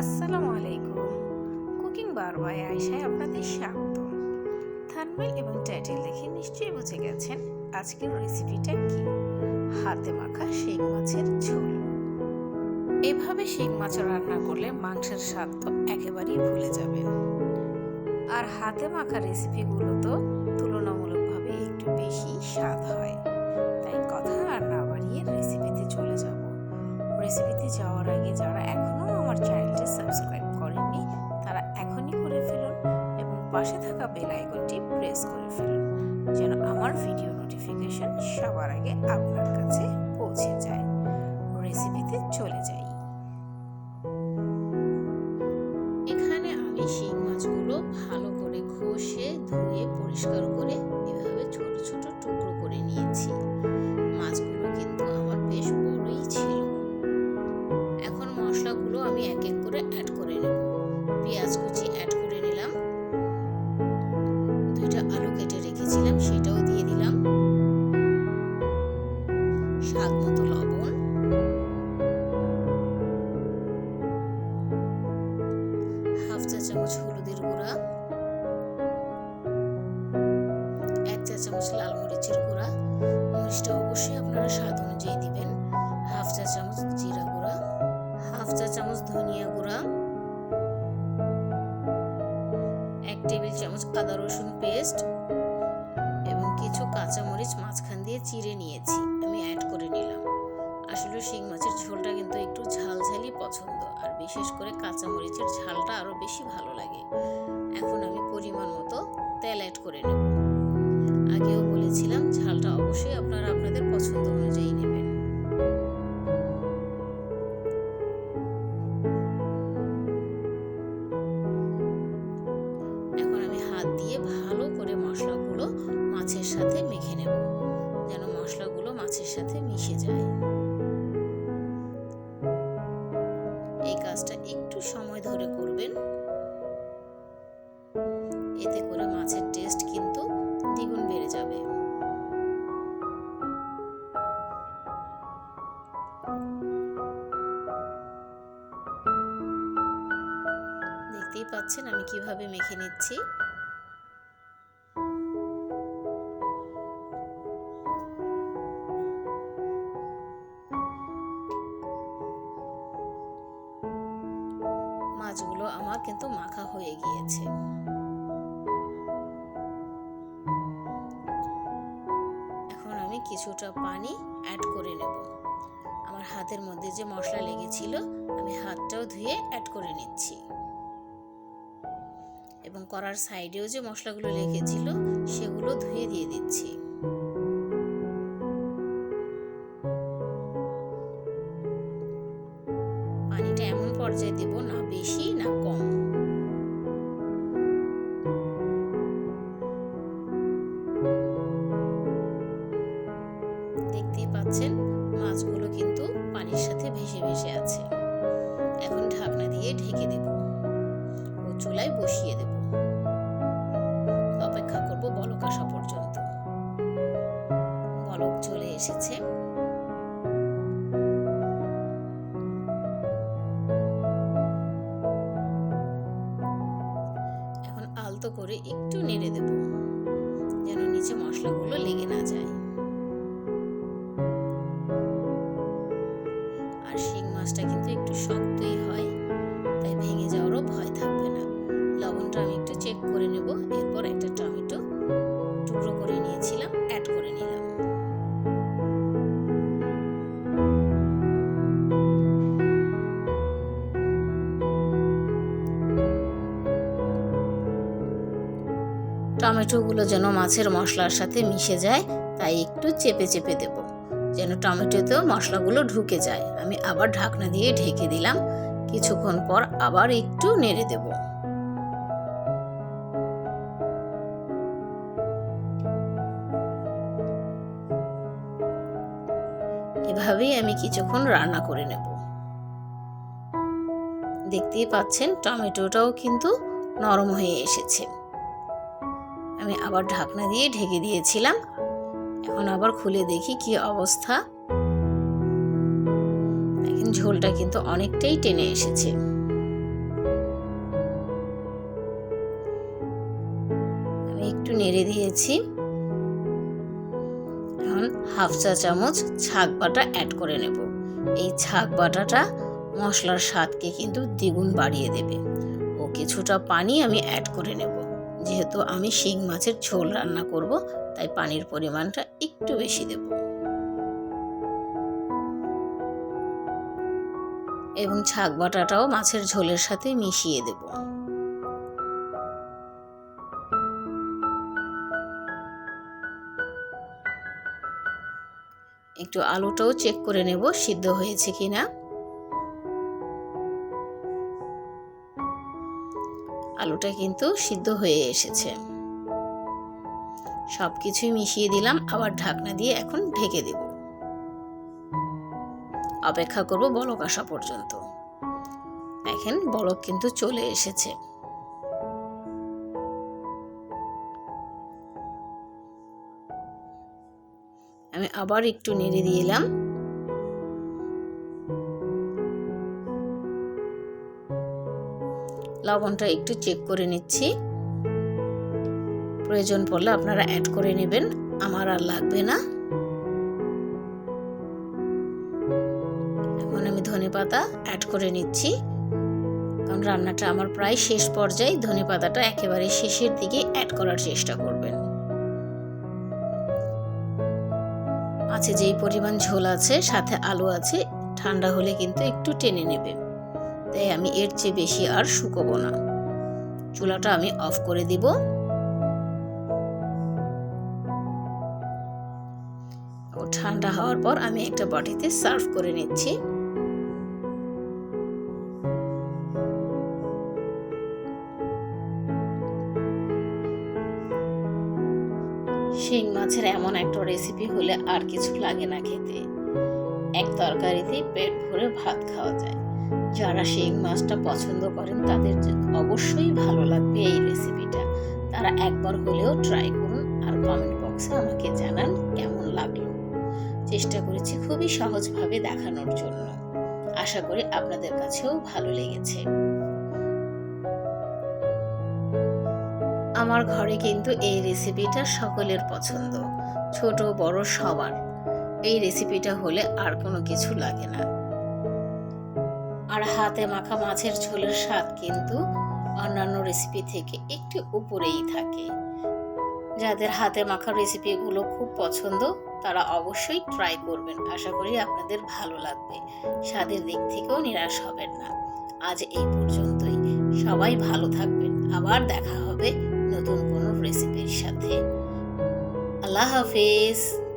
আসসালামু আলাইকুম। Cooking bar by আয়সায় আপনাদের স্বাগত থানমেল এবং টাইটেল দেখে নিশ্চয়ই বুঝে গেছেন আজকের রেসিপিটা কি। হাতে মাখা শিং মাছের ঝোল। এভাবে শিং মাছ রান্না করলে মাংসের স্বাদ তো একেবারেই ভুলে যাবেন। আর হাতে মাখা রেসিপিগুলো তো তুলনামূলকভাবে একটু বেশি স্বাদ হয়। তাই কথা আর না বাড়িয়ে রেসিপিতে চলে যাব। রেসিপিতে যাওয়ার আগে যারা আমার চ্যানেলটি সাবস্ক্রাইব করেননি, তারা এখনই করে ফেলুন এবং পাশে থাকা বেল আইকনটি প্রেস করে ফেলুন, যেন আমার ভিডিও নোটিফিকেশন সবার আগে আপনার কাছে পৌঁছে যায়। রেসিপিতে চলে যাই। এখানে আমি শিং মাছগুলো ভালো করে ঘষে ধুয়ে পরিষ্কার করে এভাবে ছোট ছোট টুকরো করে নিয়েছি। পেঁয়াজ কুচি অ্যাড করে নিলাম। দুইটা আলু কেটে রেখেছিলাম, সেটাও দিয়ে দিলাম। স্বাদ মতো লবণ। হাফ চা চামচ হলুদের গুঁড়া। এক টেবিল চামচ আদা রসুন পেস্ট এবং কিছু কাঁচামরিচ মাঝখান দিয়ে চিড়ে নিয়েছি। আমি অ্যাড করে নিলাম। আসলে শিং মাছের ঝোলটা কিন্তু একটু ঝালঝালি পছন্দ, আর বিশেষ করে কাঁচামরিচের ঝালটা আরও বেশি ভালো লাগে। এখন আমি পরিমাণ মতো তেল অ্যাড করে নেব। আগেও বলেছিলাম, ঝালটা অবশ্যই আপনারা আপনাদের পছন্দ অনুযায়ী নেবেন। হাত দিয়ে ভালো করে মশলাগুলো মাছের সাথে মেখে নেব, যেন মশলাগুলো মাছের সাথে মিশে যায়। এই কাজটা একটু সময় ধরে করবেন। এতে করে মাছের টেস্ট কিন্তু দ্বিগুণ বেড়ে যাবে। দেখতেই পাচ্ছেন আমি কীভাবে মেখে নিচ্ছি। গিয়েছে। এখন আমি কিছুটা পানি অ্যাড করে নেব। আমার হাতের মধ্যে যে মশলা লেগেছিল, আমি হাতটাও ধুয়ে অ্যাড করে নিচ্ছি। এবং করার সাইডেও যে মশলাগুলো লেগেছিল, সেগুলো ধুয়ে দিয়ে দিচ্ছি। পাচ্ছেন মাছগুলো কিন্তু পানির সাথে ভেসে ভেসে আছে। এখন ঢাকনা দিয়ে ঢেকে দেব ও চুলায় বসিয়ে দেব। অপেক্ষা করব বলক আসা পর্যন্ত। বলক চলে এসেছে। এখন করে একটু নেড়ে দেব, যেন নিচে মশলাগুলো লেগে না যায়। মাছটা কিন্তু একটু শক্তই হয়, তাই ভেঙে যাওয়ারও ভয় থাকবে না। লবণটা আমি একটু চেক করে নেব, এরপর একটা টমেটো টুকরো করে নিয়েছিলাম অ্যাড করে নিলাম। টমেটোগুলো যেন মাছের মশলার সাথে মিশে যায়, তাই একটু চেপে চেপে দেব। যেন টমেটোতেও মশলাগুলো ঢুকে যায়। আমি আবার ঢাকনা দিয়ে ঢেকে দিলাম। কিছুক্ষণ পর আবার একটু নেড়ে দেব। এভাবেই আমি কিছুক্ষণ রান্না করে নেব। দেখতেই পাচ্ছেন, টমেটোটাও কিন্তু নরম হয়ে এসেছে। আমি আবার ঢাকনা দিয়ে ঢেকে দিয়েছিলাম। এখন আবার খুলে দেখি কি অবস্থা। ঝোলটা কিন্তু অনেকটাই টেনে এসেছে। আমি একটু নেড়ে দিয়েছি। এখন হাফ চা চামচ ছাক বাটা অ্যাড করে নেব। এই ছাক বাটাটা মশলার স্বাদকে কিন্তু দ্বিগুণ বাড়িয়ে দেবে। ও কিছুটা পানি আমি অ্যাড করে নেব। যেহেতু আমি শিং মাছের ঝোল রান্না করব, তাই পানির পরিমাণটা একটু বেশি দেব। এবং ছাগ বাটাটাও মাছের ঝোলের সাথে মিশিয়ে দেব। একটু আলুটাও চেক করে নেব, সিদ্ধ হয়েছে কিনা। আলুটা কিন্তু সিদ্ধ হয়ে এসেছে। সব কিছুই মিশিয়ে দিলাম, আবার ঢাকনা দিয়ে এখন ঢেকে দেব। অপেক্ষা করব বলক আসা পর্যন্ত। দেখেন বলক কিন্তু চলে এসেছে। আমি আবার একটু নেড়ে দিলাম। লবণটা একটু চেক করে নিচ্ছি। প্রয়োজন পড়লে আপনারা অ্যাড করে নেবেন। আমার আর লাগবে না। এখন আমি ধনে পাতা অ্যাড করে নিচ্ছি। কারণ রান্নাটা আমার প্রায় শেষ পর্যায়ে ধনে পাতাটা একেবারে শেষের দিকে অ্যাড করার চেষ্টা করবেন। আছে যেই পরিমাণ ঝোল আছে, সাথে আলু আছে, ঠান্ডা হলে কিন্তু একটু টেনে নেবে তাই আমি এর চেয়ে বেশি আর শুকোবো না। চুলাটা আমি অফ করে দিব। ও ঠান্ডা হওয়ার পর আমি একটা বাটিতে সার্ভ করে নিচ্ছি। শিং মাছের এমন একটা রেসিপি হলে আর কিছু লাগে না খেতে। এক তরকারিতেই পেট ভরে ভাত খাওয়া যায়। যারা শিং মাছটা পছন্দ করেন, তাদের অবশ্যই ভালো লাগবে এই রেসিপিটা তারা একবার হলেও ট্রাই করুন আর কমেন্ট বক্সে আমাকে জানান কেমন লাগল। চেষ্টা করেছি খুবই সহজভাবে দেখানোর জন্য। আশা করি আপনাদের কাছেও ভালো লেগেছে। আমার ঘরে কিন্তু এই রেসিপিটা সকলের পছন্দ, ছোট, বড়, সবার। এই রেসিপিটা হলে আর কোনো কিছু লাগে না। আর হাতে মাখা মাছের ঝোলের স্বাদ কিন্তু অন্যান্য রেসিপি থেকে একটু উপরেই থাকে। যাদের হাতে মাখা রেসিপিগুলো খুব পছন্দ, তারা অবশ্যই ট্রাই করবেন। আশা করি আপনাদের ভালো লাগবে। স্বাদের দিক থেকেও নিরাশ হবেন না। আজ এই পর্যন্তই। সবাই ভালো থাকবেন। আবার দেখা হবে নতুন কোনো রেসিপির সাথে। আল্লাহ হাফিজ।